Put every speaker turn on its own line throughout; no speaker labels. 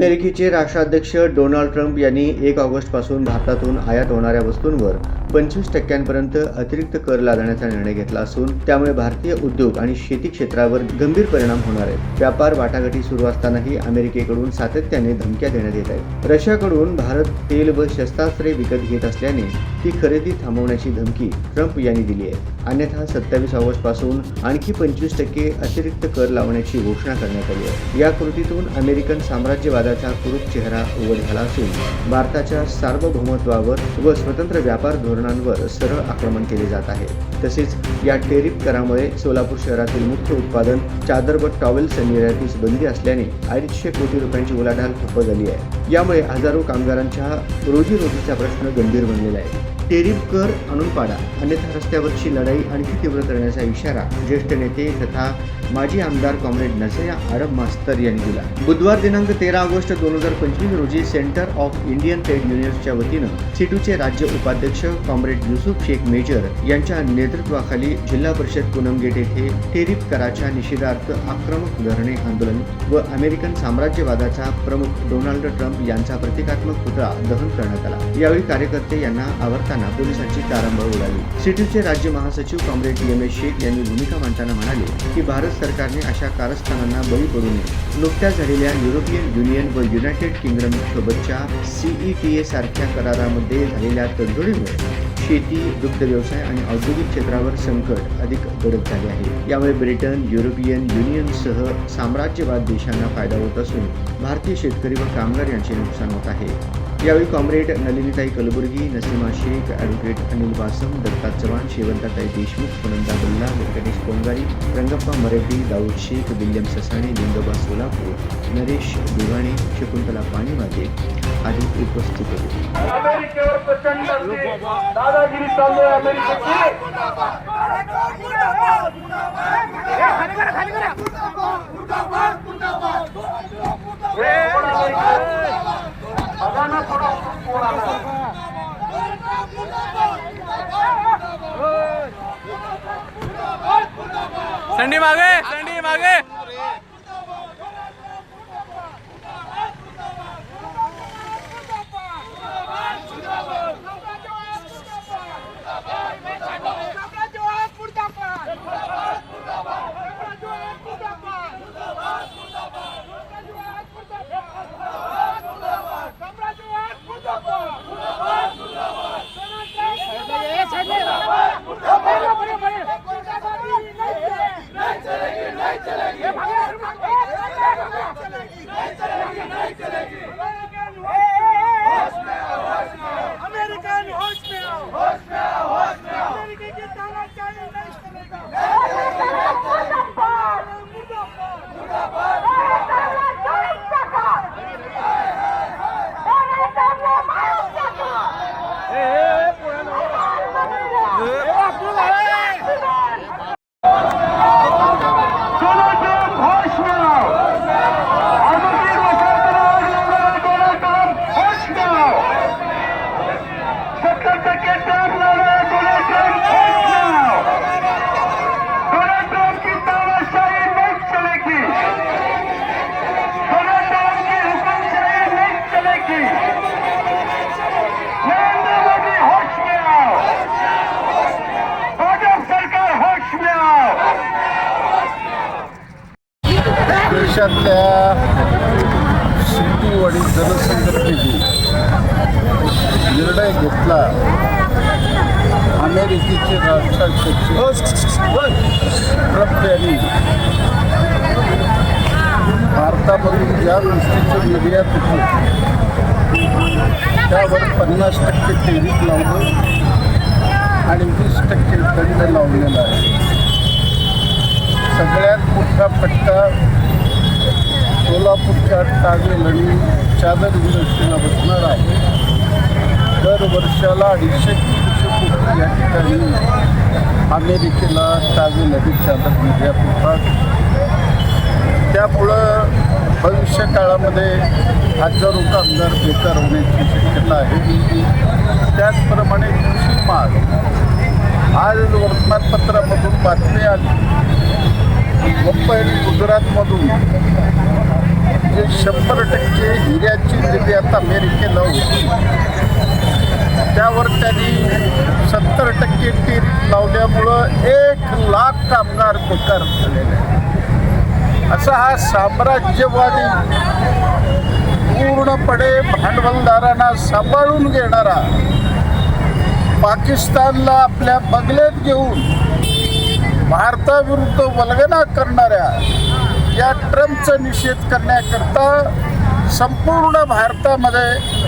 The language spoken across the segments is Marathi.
अमेरिकेचे राष्ट्राध्यक्ष डोनाल्ड ट्रम्प यांनी एक ऑगस्टपासून भारतातून आयात होणाऱ्या वस्तूंवर पंचवीस टक्क्यांपर्यंत अतिरिक्त कर लादण्याचा निर्णय घेतला असून त्यामुळे भारतीय उद्योग आणि शेती क्षेत्रावर गंभीर परिणाम होणार आहेत. व्यापार वाटाघाटी सुरू असतानाही अमेरिकेकडून सातत्याने धमक्या देण्यात येत आहेत. रशियाकडून भारत तेल व शस्त्रास्त्रे विकत घेत असल्याने ती खरेदी थांबवण्याची धमकी ट्रम्प यांनी दिली आहे. अन्यथा सत्तावीस ऑगस्टपासून आणखी पंचवीस टक्के अतिरिक्त कर लावण्याची घोषणा करण्यात आली आहे. या कृतीतून अमेरिकन साम्राज्यवादाचा कुरूप चेहरा उघड झाला असून भारताच्या सार्वभौमत्वावर व स्वतंत्र व्यापार धोरण धरणांवर सरळ आक्रमण केले जात आहे. तसेच या टेरिप करामुळे सोलापूर शहरातील मुख्य उत्पादन चादर व टॉवेल्स निर्यातीस बंदी असल्याने अडीचशे कोटी रुपयांची उलाढाल ठप्प झाली आहे. यामुळे हजारो कामगारांच्या रोजीरोटीचा प्रश्न गंभीर बनलेला आहे. टेरिफ कर आणून पाडा अन्यथा रस्त्यावरची लढाई आणखी तीव्र करण्याचा इशारा ज्येष्ठ नेते तथा माजी आमदार कॉम्रेड नसया आरब मास्तर यांनी दिला. बुधवार दिनांक तेरा ऑगस्ट दोन हजार पंचवीस रोजी सेंटर ऑफ इंडियन ट्रेड युनियन्सच्या वतीनं सिटूचे राज्य उपाध्यक्ष कॉम्रेड युसुफ शेख मेजर यांच्या नेतृत्वाखाली जिल्हा परिषद पूनमगेट येथे टेरिफ कराच्या निषेधार्थ आक्रमक धरणे आंदोलन व अमेरिकन साम्राज्यवादाचा प्रमुख डोनाल्ड ट्रम्प यांचा प्रतिकात्मक पुतळा दहन करण्यात आला. यावेळी कार्यकर्ते यांना आवरताना पोलिसांची तारंबळ उडाली. सिटूचे राज्य महासचिव कॉम्रेड एम एस शेख यांनी भूमिका मांडताना म्हणाले की भारत सरकारने अशा कारस्थानांना बळी पडू नये. नुकत्याच झालेल्या युरोपियन युनियन व युनायटेड किंगडम सोबतच्या सीईटीए सारख्या करारामध्ये झालेल्या तडजोडीमुळे शेती दुग्ध व्यवसाय आणि औद्योगिक क्षेत्रावर संकट अधिक गडद झाले आहे. यामुळे ब्रिटन युरोपियन युनियनसह साम्राज्यवाद देशांना फायदा होत असून भारतीय शेतकरी व कामगार यांचे नुकसान होत आहे. यावेळी comrade Nalinitai Kalburgi Nasima Shaikh advocate Anil Wasam Datta Chavan Shevantatai Deshmukh Sunanda Balla Venkatesh Kongari Rangappa Marathi Dawood Shaikh William Sasane Lingoba Solapur Naresh Diwane Shakuntala Panivage आदी उपस्थित होते.
प्रचंड दादागिरी चालू आहे अमेरिकेची.
संडी मागे संडी मागे.
देशातल्या शेती आणि जनसंघटनेने निर्णय घेतला. अमेरिकेचे राष्ट्राध्यक्ष ट्रम्प यांनी भारतामधून ज्या गोष्टीचं निर्यात होतो त्यावर पन्नास टक्के टेरिफ लावलं आणि वीस टक्के दंड लावलेला आहे. सगळ्यात मोठा फटका सोलापूरच्या टावेल आणि चादर इंडस्ट्रीला बसणार आहे. दर वर्षाला अडीचशे तीनशे कोटी या ठिकाणी अमेरिकेला टावेल आणि चादर निर्यात होतात त्यामुळं भविष्य काळामध्ये हजारो कामगार बेकार होण्याची शक्यता आहे. त्याचप्रमाणे कृषी माल. आज वर्तमानपत्रामधून बातमी आली. मुंबई आणि गुजरातमधून शंभर टक्के हिऱ्याची निर्यात अमेरिकेला होती त्यावर त्यांनी सत्तर टक्के टेरिफ लावल्यामुळं एक लाख कामगार बेकार झालेले असा हा साम्राज्यवादी पूर्णपणे भांडवलदारांना सांभाळून घेणारा पाकिस्तानला आपल्या बगलेत घेऊन भारताविरुद्ध वल्गना करणाऱ्या या ट्रम्पचा निषेध करण्याकरता संपूर्ण भारतामध्ये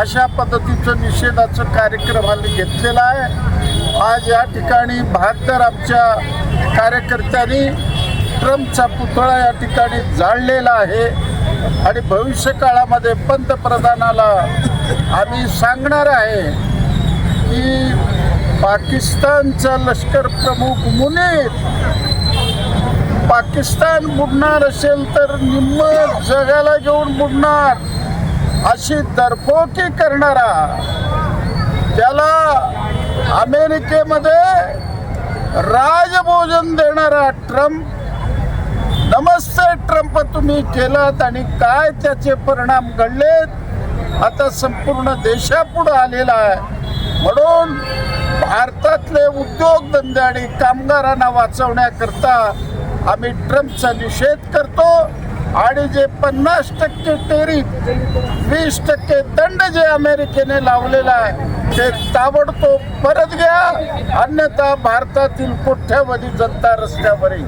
अशा पद्धतीचं निषेधाचं कार्यक्रम आम्ही घेतलेला आहे. आज या ठिकाणी बहात्तर आमच्या कार्यकर्त्यांनी ट्रम्पचा पुतळा या ठिकाणी जाळलेला आहे. आणि भविष्य काळामध्ये पंतप्रधानाला आम्ही सांगणार आहे की पाकिस्तानचा लष्कर प्रमुख मुनीर पाकिस्तान बुडणार असेल तर निम्म जगाला घेऊन बुडणार. अशी दरफोकी करणारा त्याला अमेरिकेमध्ये राजभोजन देणारा ट्रम्प. नमस्ते ट्रम्प तुम्ही केलात आणि काय त्याचे परिणाम घडलेत? आता संपूर्ण देशापुढं आलेला आहे. म्हणून भारतातले उद्योगधंदे आणि कामगारांना वाचवण्याकरता आम्ही ट्रम्पचा निषेध करतो आणि जे पन्नास टक्के टेरिफ वीस टक्के दंड जे अमेरिकेने लावलेला आहे ते ताबडतोब परत घ्या. अन्यथा भारतातील कोट्यावधी जनता रस्त्यावर येईल